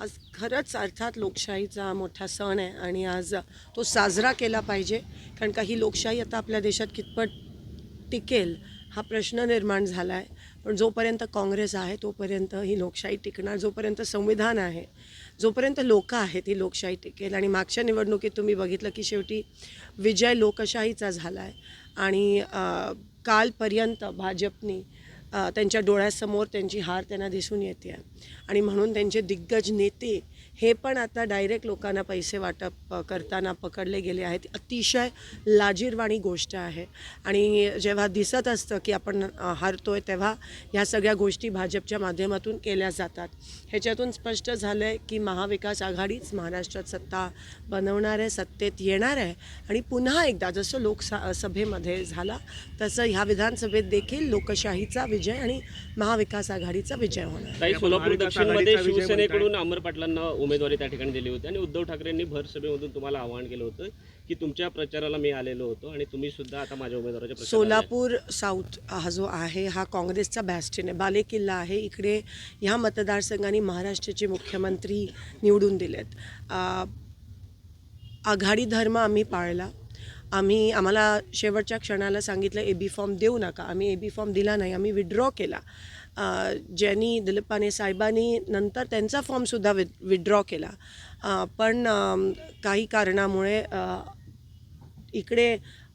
आज खरंच अर्थात लोकशाहीचा मोठा सण आहे आणि आज तो साजरा केला पाहिजे. कारण का ही लोकशाही आता आपल्या देशात कितपत टिकेल हा प्रश्न निर्माण झाला आहे पण जोपर्यंत काँग्रेस आहे तोपर्यंत ही लोकशाही टिकणार जोपर्यंत संविधान आहे जोपर्यंत लोक आहेत ही लोकशाही टिकेल. आणि मागच्या निवडणुकीत तुम्ही बघितलं की शेवटी विजय लोकशाहीचा झाला आहे आणि कालपर्यंत भाजपनी त्यांच्या डोळ्यासमोर त्यांची हार त्यांना दिसून येते आणि म्हणून त्यांचे दिग्गज नेते हे पण आता डायरेक्ट लोकांना पैसे वाटप करताना पकडले गेले आहेत. अतिशय लाजीरवाणी गोष्ट आहे. आणि जेव्हा दिसत असतं की आपण हारतो आहे तेव्हा ह्या सगळ्या गोष्टी भाजपच्या माध्यमातून केल्या जातात. ह्याच्यातून स्पष्ट झालं आहे की महाविकास आघाडीच महाराष्ट्रात सत्ता बनवणार आहे सत्तेत येणार आहे. आणि पुन्हा एकदा जसं लोकसा सभेमध्ये झाला तसं ह्या विधानसभेत देखील लोकशाहीचा विजय आणि महाविकास आघाडीचा विजय होणार. काही सोलापूर दक्षिणमध्ये विजय शिवसेनेकडून अमर पाटलांना उमेदवारी त्या ठिकाणी दिली होती आणि उद्धव ठाकरेंनी भर सभेमधून तुम्हाला आवाहन केलं होतं की तुमच्या प्रचाराला मी आलेलो होतो आणि तुम्ही सुद्धा आता माझ्या उमेदवाराच्या. सोलापूर साऊथ हा जो आहे हा काँग्रेसचा बॅस्टिन आहे. बालेकिल्ला आहे. इकडे ह्या मतदारसंघाने महाराष्ट्राचे मुख्यमंत्री निवडून दिलेत. आ, आघाडी धर्म आम्ही पाळला. आम्ही आम्हाला शेवटच्या क्षणाला सांगितलं ए बी फॉर्म देऊ नका. आम्ही ए बी फॉर्म दिला नाही आम्ही विड्रॉ केला. ज्यांनी दिलीपाने साहेबांनी नंतर त्यांचा फॉर्मसुद्धा वि विड्रॉ केला. पण काही कारणामुळे इकडे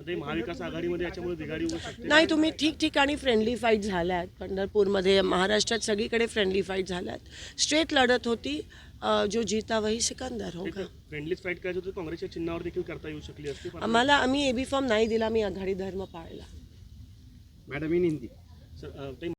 महाविकास आघाडीमध्ये याच्यामुळे बिघाडी होऊ शकते. नाही तुम्ही ठिकठिकाणी फ्रेंडली फाईट झाल्या आहेत पंढरपूरमध्ये महाराष्ट्रात सगळीकडे फ्रेंडली फाईट झाल्या आहेत स्ट्रेट लढत होती. जो जीता वही सिकंदर होगा फ्रेंडलीच फाईट करायची होती काँग्रेसच्या चिन्हावर देखील करता येऊ शकली असती आम्हाला आम्ही एबी फॉर्म नाही दिला मी आघाडी धर्म पाळला. Madam in Hindi